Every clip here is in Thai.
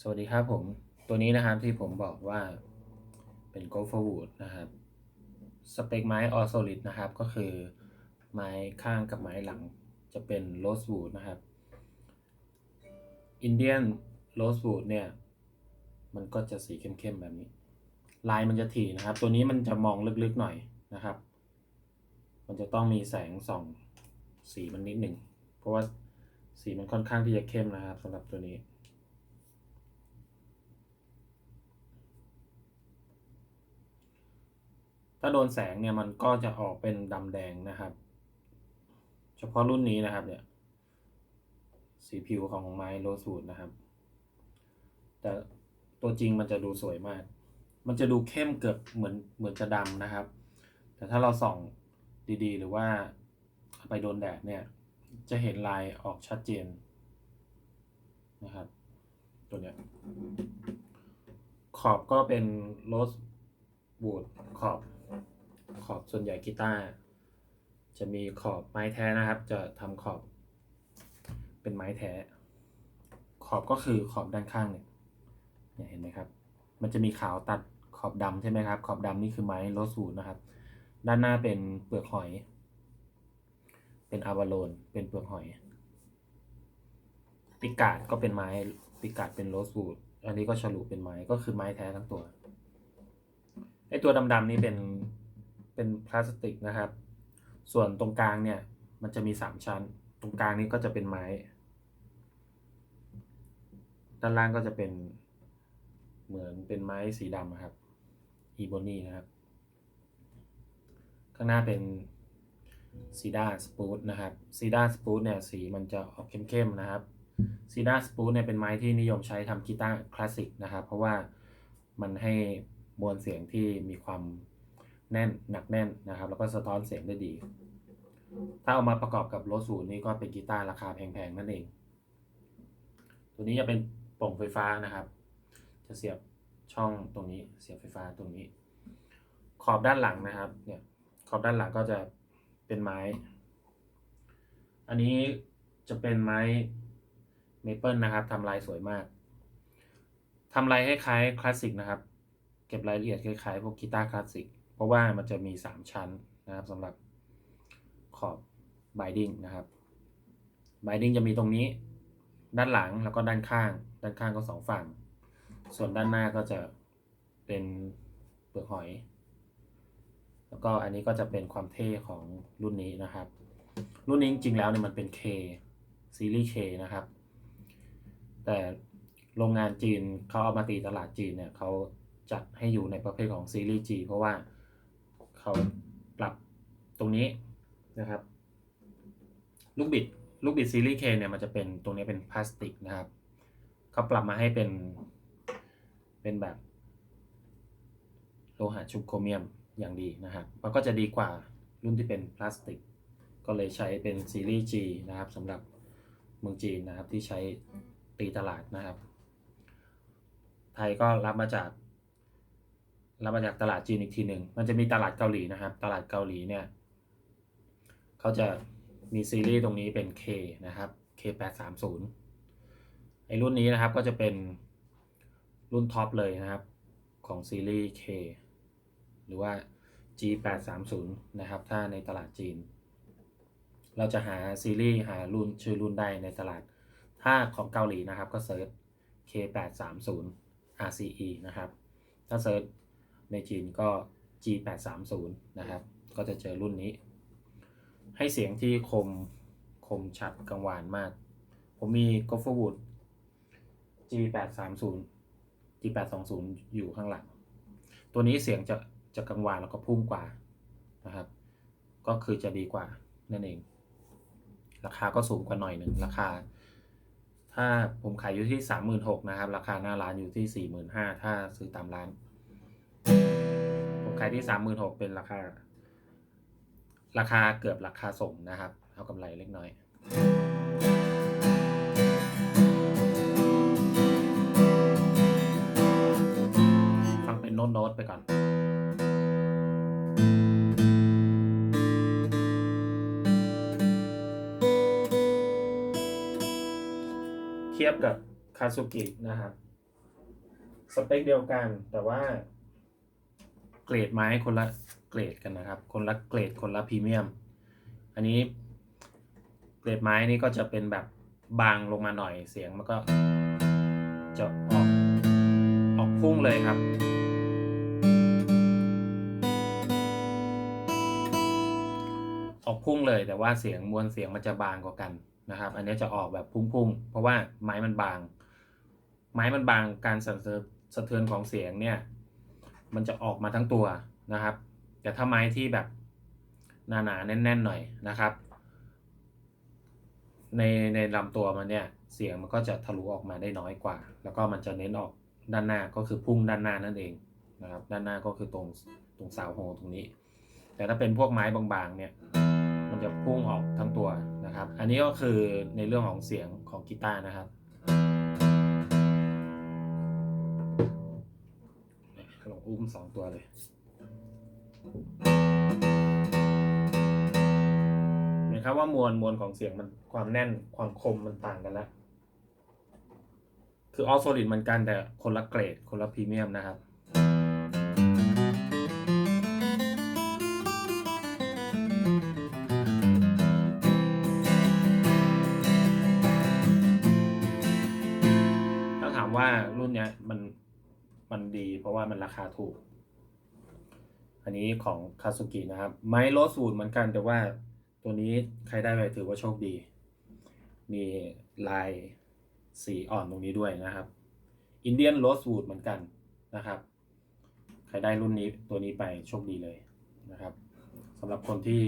สวัสดีครับผม ตัวนี้นะครับที่ผมบอกว่าเป็น g o f o r w o o d นะครับ สเปคไม้ All Solid นะครับ ก็คือไม้ข้างกับไม้หลังจะเป็น Rosewood นะครับ Indian Rosewood เนี่ย มันก็จะสีเข้มๆแบบนี้ ลายมันจะถี่นะครับ ตัวนี้มันจะมองลึกๆหน่อยนะครับ มันจะต้องมีแสงส่องสีมันนิดหนึ่ง เพราะว่าสีมันค่อนข้างที่จะเข้มนะครับสำหรับตัวนี้ ถ้าโดนแสงเนี่ยมันก็จะออกเป็นดำแดงนะครับ เฉพาะรุ่นนี้นะครับเนี่ยสีผิวของไม้โรสูดนะครับ แต่ตัวจริงมันจะดูสวยมาก มันจะดูเข้มเกือบเหมือนเหมือนจะดำนะครับ แต่ถ้าเราส่องดีๆ หรือว่าไปโดนแดดเนี่ย จะเห็นลายออกชัดเจนนะครับ ตัวเนี้ยขอบก็เป็นโรสบูดขอบ ขอบส่วนใหญ่กีตาร์จะมีขอบไม้แท้นะครับ จะทำขอบเป็นไม้แท้ ขอบก็คือขอบด้านข้างเนี่ยเนี่ยเห็นไหมครับ มันจะมีขาวตัดขอบดำใช่ไหมครับ ขอบดำนี่คือไม้โรสวูดนะครับ ด้านหน้าเป็นเปลือกหอย เป็นอาวาโลนเป็นเปลือกหอย ปิกาดก็เป็นไม้ปิกาดเป็นโรสวูดอันนี้ก็ฉลุเป็นไม้ก็คือไม้แท้ทั้งตัวไอตัวดำๆนี่เป็น เป็นพลาสติกนะครับ ส่วนตรงกลางเนี่ยมันจะมีสามชั้น ตรงกลางนี้ก็จะเป็นไม้ ด้านล่างก็จะเป็นเหมือนเป็นไม้สีดำอะครับอีโบนี่นะครับ ข้างหน้าเป็นซีดาสปูตนะครับซีดาสปูตเนี่ยสีมันจะออกเข้มๆนะครับซีดาสปูตเนี่ยเป็นไม้ที่นิยมใช้ทำกีตาร์คลาสสิกนะครับ เพราะว่ามันให้มวลเสียงที่มีความ แน่นหนักแน่นนะครับ แล้วก็สะท้อนเสียงได้ดี ถ้าเอามาประกอบกับโรสวูดนี่ก็เป็นกีตาร์ราคาแพงๆนั่นเอง ตัวนี้จะเป็นป่งไฟฟ้านะครับ จะเสียบช่องตรงนี้เสียบไฟฟ้าตรงนี้ ขอบด้านหลังนะครับ เนี่ยขอบด้านหลังก็จะเป็นไม้ อันนี้จะเป็นไม้เมเปิลนะครับทำลายสวยมากทำลายคล้ายๆคลาสสิกนะครับ เก็บรายละเอียดคล้ายๆพวกกีตาร์คลาสสิก เพราะว่ามันจะมี 3 ชั้นนะครับสำหรับขอบ binding นะครับ binding จะมีตรงนี้ด้านหลังแล้วก็ด้านข้าง ด้านข้างก็สองฝั่ง ส่วนด้านหน้าก็จะเป็นเปลือกหอย แล้วก็อันนี้ก็จะเป็นความเท่ของรุ่นนี้นะครับ รุ่นนี้จริงๆแล้วเนี่ยมันเป็น K ซีรีส์ K นะครับ แต่โรงงานจีนเขาเอามาตีตลาดจีนเนี่ยเขาจัดให้อยู่ในประเภทของซีรีส์ G เพราะว่า เขาปรับตรงนี้นะครับ ลูกบิดลูกบิดซีรีส์ K เนี่ยมันจะเป็นตรงนี้เป็นพลาสติกนะครับเขาปรับมาให้เป็นเป็นแบบโลหะชุบโครเมียมอย่างดีนะครับมันก็จะดีกว่ารุ่นที่เป็นพลาสติก ก็เลยใช้เป็นซีรีส์ G นะครับสำหรับเมืองจีนนะครับที่ใช้ตีตลาดนะครับ ไทยก็รับมาจาก รับมาจากตลาดจีนอีกทีหนึ่งมันจะมีตลาดเกาหลีนะครับ ตลาดเกาหลีเนี่ยเขาจะมีซีรีส์ตรงนี้เป็น K นะครับ K830 ไอรุ่นนี้นะครับก็จะเป็นรุ่นท็อปเลยนะครับ ของซีรีส์ K หรือว่า G830 นะครับ ถ้าในตลาดจีน เราจะหาซีรีส์หารุ่นชื่อรุ่นได้ในตลาด ถ้าของเกาหลีนะครับก็เซิร์ช K830 RCE นะครับ ถ้าเซิร์ช ในจีนก็ G830 นะครับ ก็จะเจอรุ่นนี้ ให้เสียงที่คมคมชัดกังวานมาก ผมมี g o f f e r w o o d G830 G820 อยู่ข้างหลัง ตัวนี้เสียงจะจะกังวานแล้วก็พุ่งกว่านะครับ ก็คือจะดีกว่านั่นเอง ราคาก็สูงกว่าหน่อยหนึ่งราคา ถ้าผมขายอยู่ที่สามหมื่นหกนะครับ ราคาหน้าร้านอยู่ที่สี่หมื่นห้าถ้าซื้อตามร้าน ขายที่สามหมื่นหกเป็นราคา ราคาเกือบราคาส่งนะครับ เอากำไรเล็กน้อยฟังเป็นโน้ตๆไปก่อนเทียบกับคาซุกินะครับ สเปคเดียวกันแต่ว่า เกรดไม้คนละเกรดกันนะครับ คนละเกรดคนละพรีเมียม อันนี้เกรดไม้นี่ก็จะเป็นแบบบางลงมาหน่อยเสียงมันก็จะออกออกพุ่งเลยครับ ออกพุ่งเลยแต่ว่าเสียงมวลเสียงมันจะบางกว่ากันนะครับ อันนี้จะออกแบบพุ่งๆ เพราะว่าไม้มันบาง ไม้มันบางการสั่นสะเทือนของเสียงเนี่ย มันจะออกมาทั้งตัวนะครับ แต่ถ้าไม้ที่แบบหนาๆแน่น ๆ หน่อยนะครับ ในในลำตัวมันเนี่ยเสียงมันก็จะทะลุออกมาได้น้อยกว่า แล้วก็มันจะเน้นออกด้านหน้าก็คือพุ่งด้านหน้านั่นเองนะครับ ด้านหน้าก็คือตรงตรงสาวโฮตรงนี้ แต่ถ้าเป็นพวกไม้บางๆเนี่ยมันจะพุ่งออกทั้งตัวนะครับ อันนี้ก็คือในเรื่องของเสียงของกีตาร์นะครับ อุ้มสองตัวเลย เห็นครับว่ามวลมวลของเสียงมันความแน่นความคมมันต่างกันแล้ว คือออโซลิดเหมือนกันแต่คนละเกรด คนละพรีเมียมนะครับถ้าถามว่ารุ่นเนี้ยมัน มันดี เพราะว่ามันราคาถูก อันนี้ของคาสุกินะครับ ไม้โรสวูดเหมือนกันแต่ว่าตัวนี้ใครได้ไปถือว่าโชคดี มีลายสีอ่อนตรงนี้ด้วยนะครับ อินเดียนโรสวูดเหมือนกันนะครับ ใครได้รุ่นนี้ตัวนี้ไปโชคดีเลยนะครับสำหรับคนที่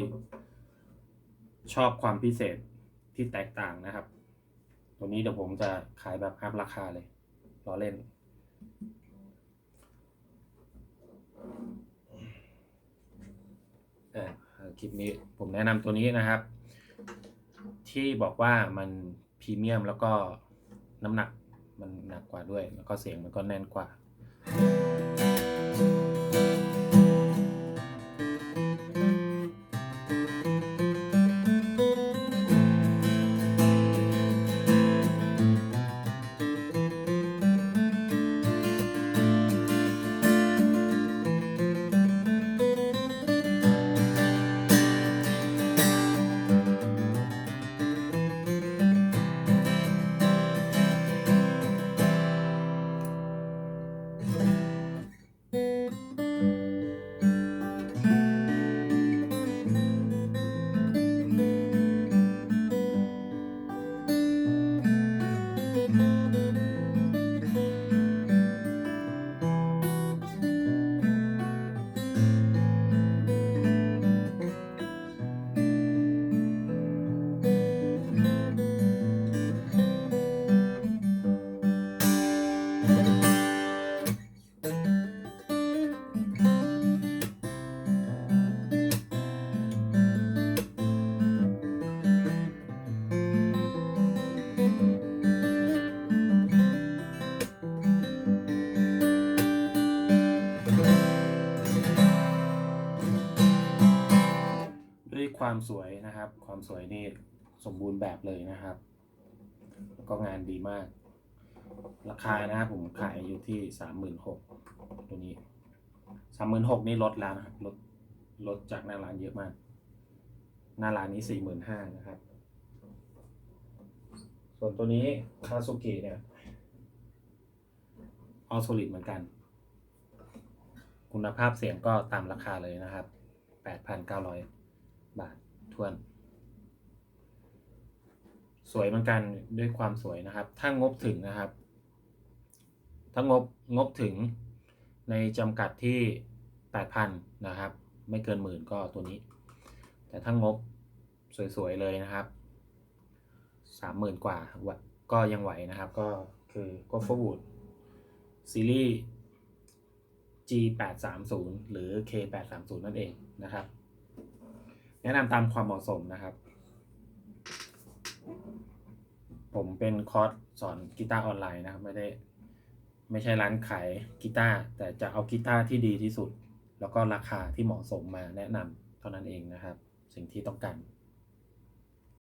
ชอบความพิเศษที่แตกต่างนะครับ ตัวนี้เดี๋ยวผมจะขายแบบอัพราคาเลยรอเล่น อ่า คลิปนี้ผมแนะนำตัวนี้นะครับ ที่บอกว่ามันพรีเมียมแล้วก็น้ำหนักมันหนักกว่าด้วย แล้วก็เสียงมันก็แน่นกว่า ความสวยนะครับ ความสวยนี่สมบูรณ์แบบเลยนะครับ แล้วก็งานดีมาก ราคานะครับผมขายอยู่ที่สามหมื่นหกตัวนี้สามหมื่นหกนี่ลดแล้วนะครับลดลดจากหน้าร้านเยอะมาก หน้าร้านนี้สี่หมื่นห้านะครับ ส่วนตัวนี้คาสุกิเนี่ยออโซลิดเหมือนกัน คุณภาพเสียงก็ตามราคาเลยนะครับ 8,900 บาททวน สวยเหมือนกันด้วยความสวยนะครับ ถ้างบถึงนะครับ ถ้างบงบถึงในจำกัดที่ 8,000 นะครับ ไม่เกินหมื่นก็ตัวนี้ แต่ถ้างบสวยๆเลยนะครับ 30,000 กว่าก็ยังไหวนะครับ ก็คือ g o f o r w o o d ซีรีส์ G830 หรือ K830 นั่นเองนะครับ แนะนำตามความเหมาะสมนะครับ ผมเป็นคอร์สสอนกีตาร์ออนไลน์นะครับ ไม่ได้ไม่ใช่ร้านขายกีตาร์แต่จะเอากีตาร์ที่ดีที่สุด แล้วก็ราคาที่เหมาะสมมาแนะนำเท่านั้นเองนะครับ สิ่งที่ต้องการ